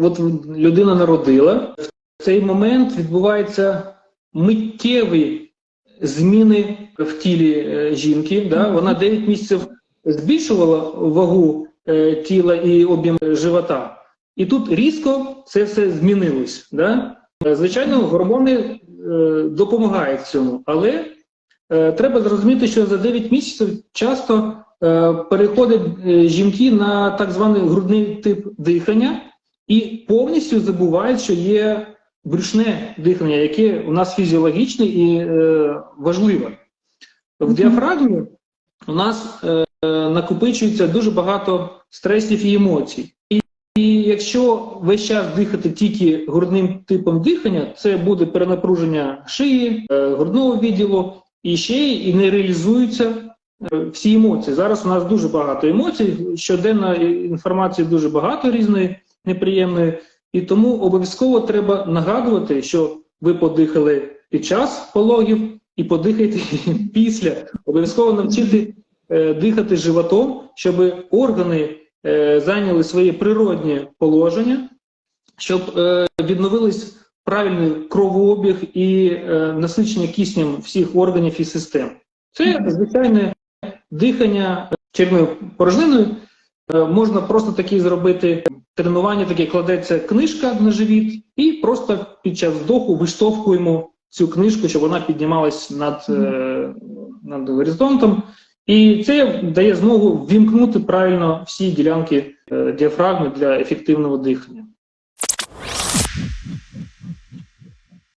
от людина народила, в цей момент відбуваються миттєві зміни в тілі е, жінки. Да? Вона 9 місяців збільшувала вагу е, тіла і об'єм живота. І тут різко це все змінилось. Да? Е, Звичайно, гормони допомагають цьому, але треба зрозуміти, що за 9 місяців часто переходять е, жінки на так званий грудний тип дихання і повністю забувають, що є брюшне дихання, яке у нас фізіологічне і е, важливе. В діафрагмі у нас е, накопичується дуже багато стресів і емоцій. І, і якщо весь час дихати тільки грудним типом дихання, це буде перенапруження шиї, е, грудного відділу і ще і не реалізуються е, всі емоції. Зараз у нас дуже багато емоцій, щоденна інформації дуже багато різної неприємної, і тому обов'язково треба нагадувати, що ви подихали під час пологів і подихайте після. Обов'язково навчити е, дихати животом, щоб органи е, зайняли своє природнє положення, щоб е, відновились правильний кровообіг і е, насичення киснем всіх органів і систем. Це звичайне дихання червною порожниною. Е, можна просто такі зробити тренування, таке кладеться книжка на живіт, і просто під час вдоху виштовхуємо цю книжку, щоб вона піднімалась над, е, над горизонтом. І це дає змогу ввімкнути правильно всі ділянки е, діафрагми для ефективного дихання.